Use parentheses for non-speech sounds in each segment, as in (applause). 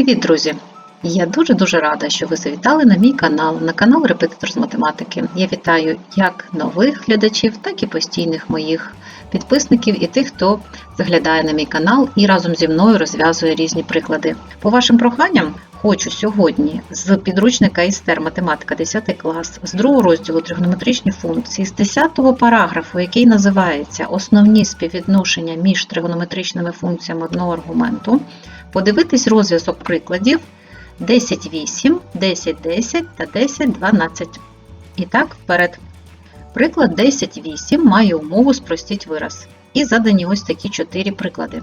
Привіт, друзі! Я дуже-дуже рада, що ви завітали на мій канал, на канал Репетитор з математики. Я вітаю як нових глядачів, так і постійних моїх підписників і тих, хто заглядає на мій канал і разом зі мною розв'язує різні приклади. По вашим проханням хочу сьогодні з підручника Істер математика 10 клас, з другого розділу тригонометричні функції, з 10-го параграфу, який називається Основні співвідношення між тригонометричними функціями одного аргументу, подивитись розв'язок прикладів 10.8, 10.10 та 10.12. І так, вперед. Приклад 10.8 має умову спростіть вираз. І задані ось такі чотири приклади.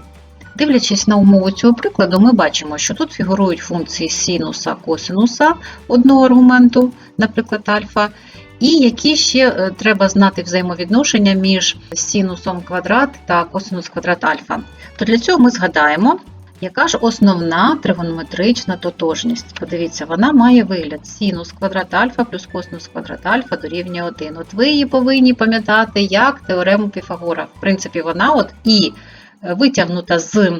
Дивлячись на умову цього прикладу, ми бачимо, що тут фігурують функції синуса, косинуса одного аргументу, наприклад, альфа, і які ще е, треба знати взаємовідношення між синусом квадрат та косинус квадрат альфа. То для цього ми згадаємо, яка ж основна тригонометрична тотожність? Подивіться, вона має вигляд синус квадрат альфа плюс косинус квадрат альфа дорівнює 1. От ви її повинні пам'ятати як теорему Піфагора. В принципі, вона от і витягнута з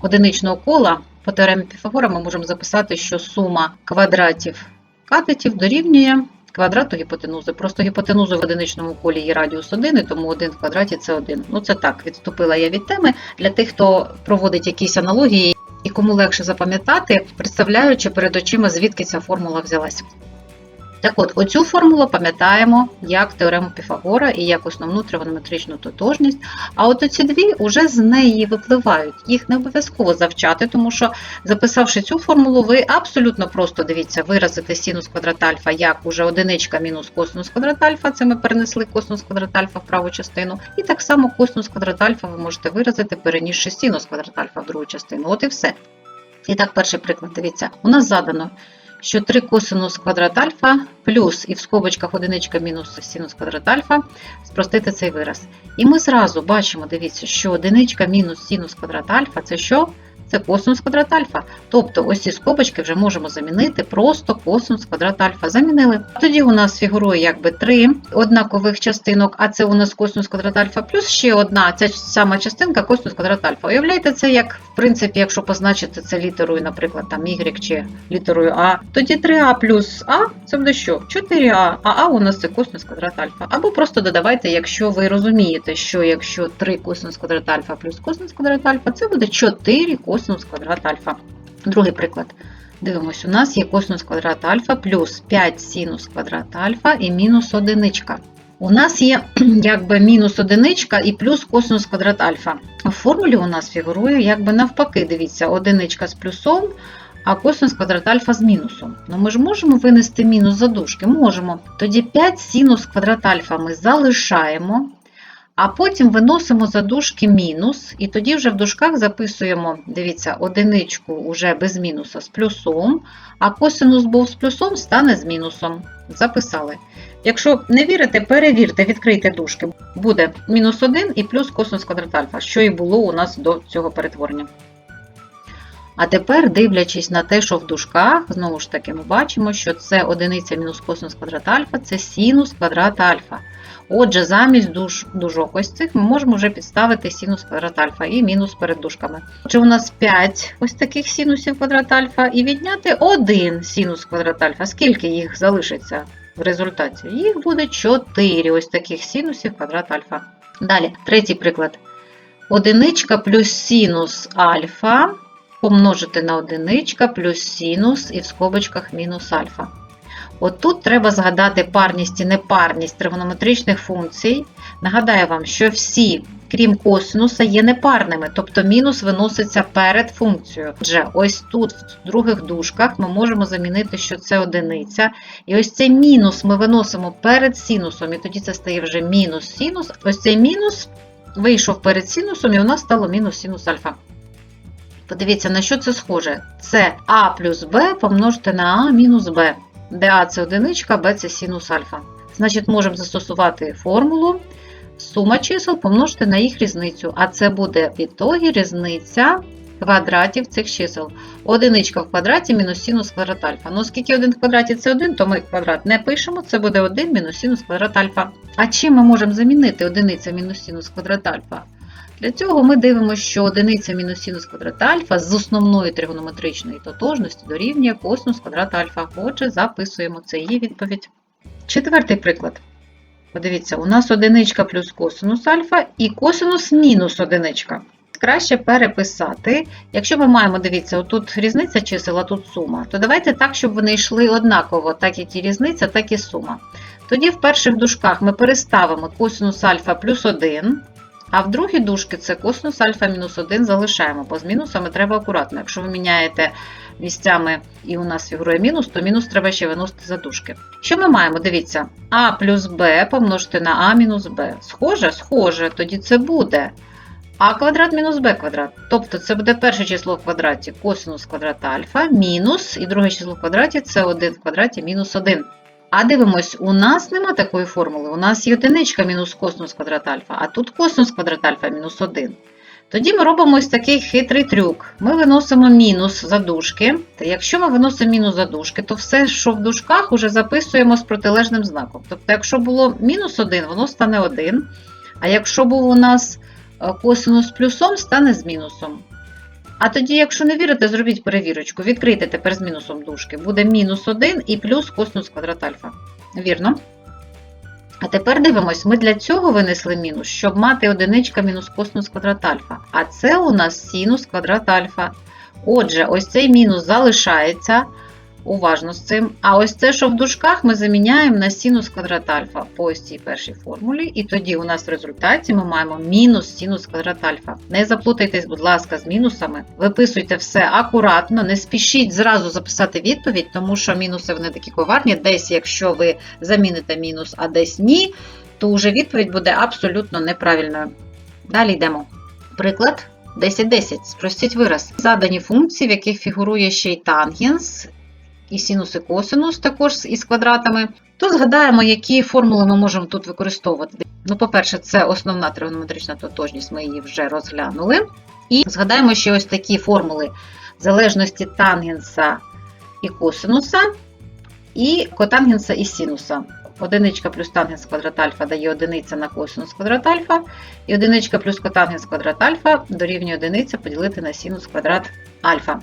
одиничного кола. По теоремі Піфагора ми можемо записати, що сума квадратів катетів дорівнює квадрату гіпотенузи. Просто гіпотенузу в одиничному колі є радіус 1, і тому 1 в квадраті це 1. Ну це так, відступила я від теми. Для тих, хто проводить якісь аналогії і кому легше запам'ятати, представляючи перед очима, звідки ця формула взялась. Так от, оцю формулу пам'ятаємо як теорему Піфагора і як основну тригонометричну тотожність. А от оці дві вже з неї випливають. Їх не обов'язково завчати, тому що, записавши цю формулу, ви абсолютно просто дивіться, виразите синус квадрат альфа як уже одиничка мінус косинус квадрат альфа, це ми перенесли косинус квадрат альфа в праву частину. І так само косинус квадрат альфа ви можете виразити, перенісши синус квадрат альфа в другу частину. От і все. І так, перший приклад, дивіться, у нас задано що 3 косинус квадрат альфа плюс і в скобочках одиничка мінус синус квадрат альфа, спростити цей вираз. І ми зразу бачимо, дивіться, що одиничка мінус синус квадрат альфа це що? Це косинус квадрат альфа. Тобто ось ці скобочки вже можемо замінити просто косинус квадрат альфа. Замінили. Тоді у нас фігурує якби три однакових частинок, а це у нас косинус квадрат альфа, плюс ще одна ця сама частинка косинус квадрат альфа. Уявляєте, це як, в принципі, якщо позначити це літерою, наприклад, там Y чи літерою А, тоді 3А плюс А це буде що? 4А, а А у нас це косинус квадрат альфа. Або просто додавайте, якщо ви розумієте, що якщо 3 косинус квадрат альфа плюс косинус квадрат альфа, це буде 4 косинус квадрат альфа. Другий приклад. Дивимось, у нас є косинус квадрат альфа плюс 5 синус квадрат альфа і мінус одиничка. У нас є (clears throat) якби мінус одиничка і плюс косинус квадрат альфа. В формулі у нас фігурує якби навпаки, дивіться, одиничка з плюсом, а косинус квадрат альфа з мінусом. Ну ми ж можемо винести мінус за дужки? Можемо. Тоді 5 синус квадрат альфа ми залишаємо. А потім виносимо за дужки мінус, і тоді вже в дужках записуємо, дивіться, одиничку вже без мінуса з плюсом, а косинус був з плюсом, стане з мінусом. Записали. Якщо не вірите, перевірте, відкрийте дужки. Буде мінус 1 і плюс косинус квадрат альфа, що і було у нас до цього перетворення. А тепер, дивлячись на те, що в дужках, знову ж таки, ми бачимо, що це одиниця мінус косинус квадрат альфа, це синус квадрат альфа. Отже, замість дуж, дужок ось цих ми можемо вже підставити синус квадрат альфа і мінус перед дужками. Отже, у нас 5 ось таких синусів квадрат альфа і відняти 1 синус квадрат альфа. Скільки їх залишиться в результаті? Їх буде 4 ось таких синусів квадрат альфа. Далі, третій приклад. Одиничка плюс синус альфа помножити на одиничка плюс синус і в скобочках мінус альфа. От тут треба згадати парність і непарність тригонометричних функцій. Нагадаю вам, що всі, крім косинуса, є непарними, тобто мінус виноситься перед функцією. Отже, ось тут, в других дужках, ми можемо замінити, що це одиниця. І ось цей мінус ми виносимо перед синусом, і тоді це стає вже мінус синус. Ось цей мінус вийшов перед синусом, і у нас стало мінус синус альфа. Подивіться, на що це схоже. Це А плюс Б помножити на А мінус Б де А це одиничка, Б це синус альфа. Значить, можемо застосувати формулу сума чисел помножити на їх різницю. А це буде в ітогі різниця квадратів цих чисел. Одиничка в квадраті мінус синус квадрат альфа. Ну, оскільки 1 в квадраті це 1, то ми квадрат не пишемо, це буде 1 мінус синус квадрат альфа. А чим ми можемо замінити одиниця мінус синус квадрат альфа? Для цього ми дивимося, що одиниця мінус синус квадрат альфа з основної тригонометричної тотожності дорівнює косинус квадрат альфа. Отже, записуємо це її відповідь. Четвертий приклад. Подивіться, у нас одиничка плюс косинус альфа і косинус мінус одиничка. Краще переписати. Якщо ми маємо, дивіться, отут різниця чисел, а тут сума, то давайте так, щоб вони йшли однаково, так як і різниця, так і сума. Тоді в перших дужках ми переставимо косинус альфа плюс 1, а в другій дужці це косинус альфа мінус 1 залишаємо, бо з мінусами треба акуратно. Якщо ви міняєте місцями і у нас фігурує мінус, то мінус треба ще виносити за дужки. Що ми маємо? Дивіться, а плюс b помножити на а мінус b. Схоже? Схоже, тоді це буде а квадрат мінус b квадрат. Тобто це буде перше число в квадраті косинус квадрата альфа мінус, і друге число в квадраті це 1 в квадраті мінус 1. А дивимось, у нас нема такої формули. У нас є одиничка мінус косинус квадрат альфа, а тут косинус квадрат альфа мінус 1. Тоді ми робимо ось такий хитрий трюк. Ми виносимо мінус за дужки. Та якщо ми виносимо мінус за дужки, то все, що в дужках, уже записуємо з протилежним знаком. Тобто, якщо було мінус 1, воно стане 1. А якщо був у нас е, косинус плюсом, стане з мінусом. А тоді, якщо не вірите, зробіть перевірочку. Відкрийте тепер з мінусом дужки. Буде мінус 1 і плюс косинус квадрат альфа. Вірно? А тепер дивимось, ми для цього винесли мінус, щоб мати одиничка мінус косинус квадрат альфа. А це у нас синус квадрат альфа. Отже, ось цей мінус залишається. Уважно з цим. А ось це, що в дужках, ми заміняємо на синус квадрат альфа по ось цій першій формулі. І тоді у нас в результаті ми маємо мінус синус квадрат альфа. Не заплутайтесь, будь ласка, з мінусами. Виписуйте все акуратно, не спішіть зразу записати відповідь, тому що мінуси вони такі коварні. Десь, якщо ви заміните мінус, а десь ні, то вже відповідь буде абсолютно неправильною. Далі йдемо. Приклад. 10-10. Спростіть вираз. Задані функції, в яких фігурує ще й тангенс, і синус і косинус також із квадратами, то згадаємо, які формули ми можемо тут використовувати. Ну, по-перше, це основна тригонометрична тотожність, ми її вже розглянули. І згадаємо ще ось такі формули залежності тангенса і косинуса, і котангенса і синуса. Одиничка плюс тангенс квадрат альфа дає одиниця на косинус квадрат альфа, і одиничка плюс котангенс квадрат альфа дорівнює одиниця поділити на синус квадрат альфа.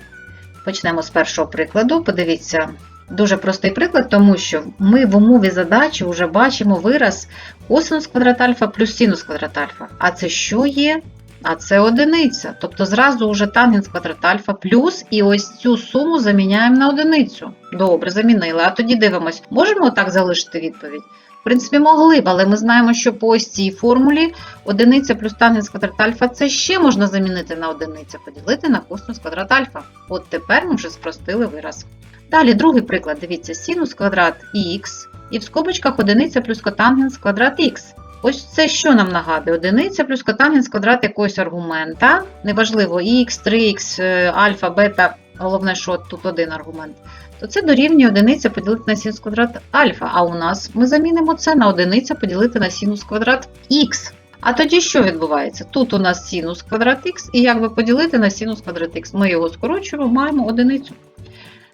Почнемо з першого прикладу. Подивіться, дуже простий приклад, тому що ми в умові задачі вже бачимо вираз косинус квадрат альфа плюс синус квадрат альфа. А це що є? А це одиниця. Тобто зразу вже тангенс квадрат альфа плюс, і ось цю суму заміняємо на одиницю. Добре, замінили. А тоді дивимось, можемо так залишити відповідь? В принципі, могли б, але ми знаємо, що по ось цій формулі одиниця плюс тангенс квадрат альфа це ще можна замінити на одиницю, поділити на косинус квадрат альфа. От тепер ми вже спростили вираз. Далі другий приклад. Дивіться, синус квадрат х і в скобочках одиниця плюс котангенс квадрат х. Ось це що нам нагадує? Одиниця плюс котангенс квадрат якогось аргумента. Неважливо, х, 3х, альфа, бета, головне, що тут один аргумент. То це дорівнює одиниця поділити на синус квадрат альфа. А у нас ми замінимо це на одиниця поділити на синус квадрат х. А тоді що відбувається? Тут у нас синус квадрат х, і як би поділити на синус квадрат х. Ми його скорочуємо, маємо одиницю.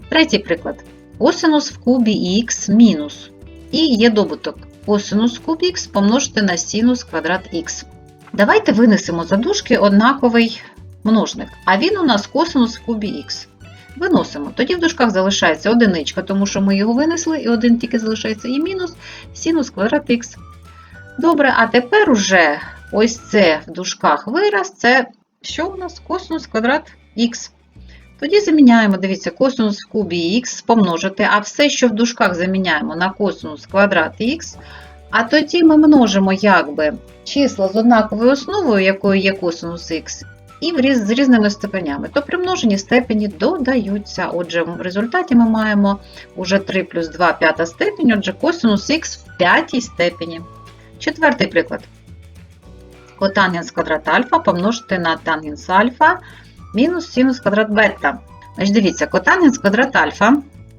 Третій приклад. Косинус в кубі х мінус. І є добуток. Косинус в кубі х помножити на синус квадрат х. Давайте винесемо за дужки однаковий множник. А він у нас косинус в кубі х. Виносимо. Тоді в дужках залишається одиничка, тому що ми його винесли, і один тільки залишається і мінус синус квадрат х. Добре, а тепер уже ось це в дужках вираз, це що у нас? Косинус квадрат х. Тоді заміняємо, дивіться, косинус в кубі х помножити, а все, що в дужках заміняємо на косинус квадрат х, а тоді ми множимо якби числа з однаковою основою, якою є косинус х, і з різними степенями. То при множенні степені додаються. Отже, в результаті ми маємо уже 3 плюс 2 п'ята степень, отже, косинус х в п'ятій степені. Четвертий приклад. Котангенс квадрат альфа помножити на тангенс альфа мінус синус квадрат бета. Значить, дивіться, котангенс квадрат альфа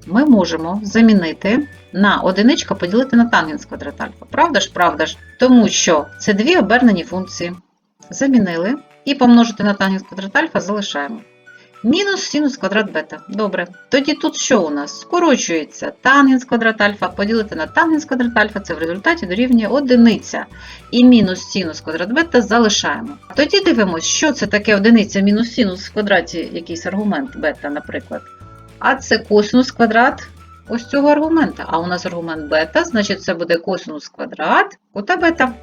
ми можемо замінити на одиничка поділити на тангенс квадрат альфа. Правда ж, правда ж? Тому що це дві обернені функції. Замінили і помножити на тангенс квадрат альфа залишаємо. Мінус синус квадрат бета. Добре. Тоді тут що у нас? Скорочується тангенс квадрат альфа поділити на тангенс квадрат альфа, це в результаті дорівнює одиниця. І мінус синус квадрат бета залишаємо. Тоді дивимося, що це таке одиниця мінус синус в квадраті, якийсь аргумент бета, наприклад. А це косинус квадрат ось цього аргумента. А у нас аргумент бета, значить це буде косинус квадрат кута бета.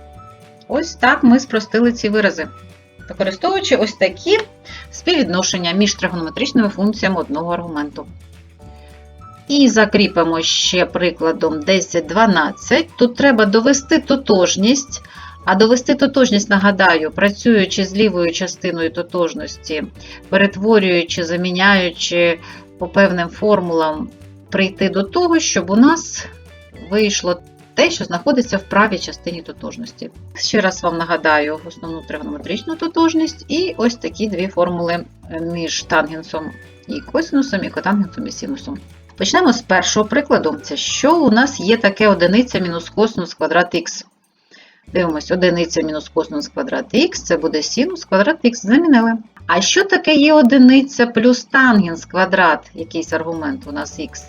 Ось так ми спростили ці вирази, використовуючи ось такі співвідношення між тригонометричними функціями одного аргументу. І закріпимо ще прикладом 10-12. Тут треба довести тотожність. А довести тотожність, нагадаю, працюючи з лівою частиною тотожності, перетворюючи, заміняючи по певним формулам, прийти до того, щоб у нас вийшло те, що знаходиться в правій частині тотожності. Ще раз вам нагадаю основну тригонометричну тотожність і ось такі дві формули між тангенсом і косинусом, і котангенсом і синусом. Почнемо з першого прикладу. Це що у нас є таке одиниця мінус косинус квадрат х. Дивимось, одиниця мінус косинус квадрат х, це буде синус квадрат х. Замінили. А що таке є одиниця плюс тангенс квадрат, якийсь аргумент у нас х?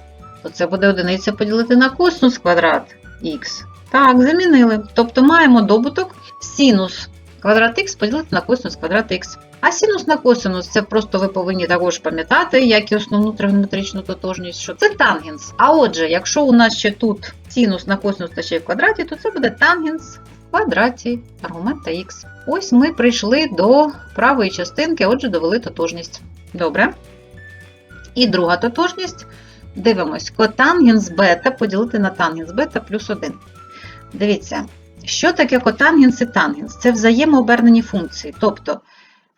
То це буде одиниця поділити на косинус квадрат х. Так, замінили. Тобто маємо добуток синус квадрат х поділити на косинус квадрат х. А синус на косинус це просто ви повинні також пам'ятати, як і основну тригонометричну тотожність, що це тангенс. А отже, якщо у нас ще тут синус на косинус та ще й в квадраті, то це буде тангенс в квадраті аргумента х. Ось ми прийшли до правої частинки, отже, довели тотожність. Добре. І друга тотожність. Дивимось, котангенс бета поділити на тангенс бета плюс 1. Дивіться, що таке котангенс і тангенс? Це взаємообернені функції. Тобто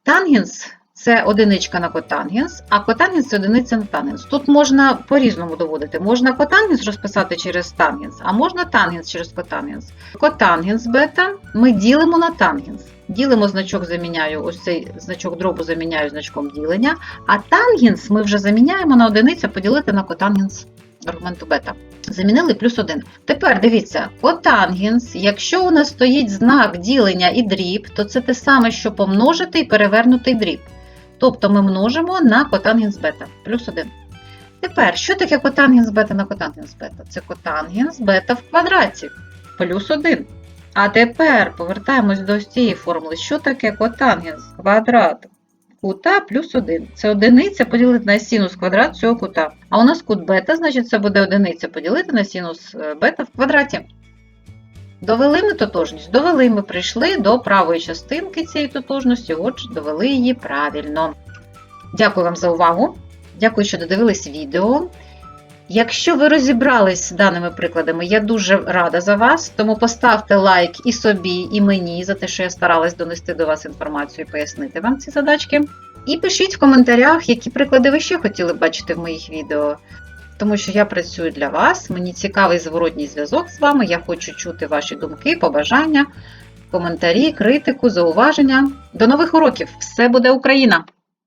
тангенс це одиничка на котангенс, а котангенс це одиниця на тангенс. Тут можна по-різному доводити. Можна котангенс розписати через тангенс, а можна тангенс через котангенс. Котангенс бета ми ділимо на тангенс. Ділимо значок, заміняю, ось цей значок дробу заміняю значком ділення, а тангенс ми вже заміняємо на одиницю поділити на котангенс аргументу бета. Замінили плюс 1. Тепер дивіться, котангенс, якщо у нас стоїть знак ділення і дріб, то це те саме, що помножити і перевернутий дріб. Тобто ми множимо на котангенс бета плюс 1. Тепер, що таке котангенс бета на котангенс бета? Це котангенс бета в квадраті плюс 1. А тепер повертаємось до цієї формули. Що таке котангенс квадрат кута плюс 1? Це одиниця поділити на синус квадрат цього кута. А у нас кут бета, значить, це буде одиниця поділити на синус е, бета в квадраті. Довели ми тотожність? Довели ми прийшли до правої частинки цієї тотожності, отже, довели її правильно. Дякую вам за увагу. Дякую, що додивились відео. Якщо ви розібрались з даними прикладами, я дуже рада за вас, тому поставте лайк і собі, і мені за те, що я старалась донести до вас інформацію і пояснити вам ці задачки. І пишіть в коментарях, які приклади ви ще хотіли бачити в моїх відео. Тому що я працюю для вас, мені цікавий зворотній зв'язок з вами. Я хочу чути ваші думки, побажання, коментарі, критику, зауваження. До нових уроків! Все буде Україна!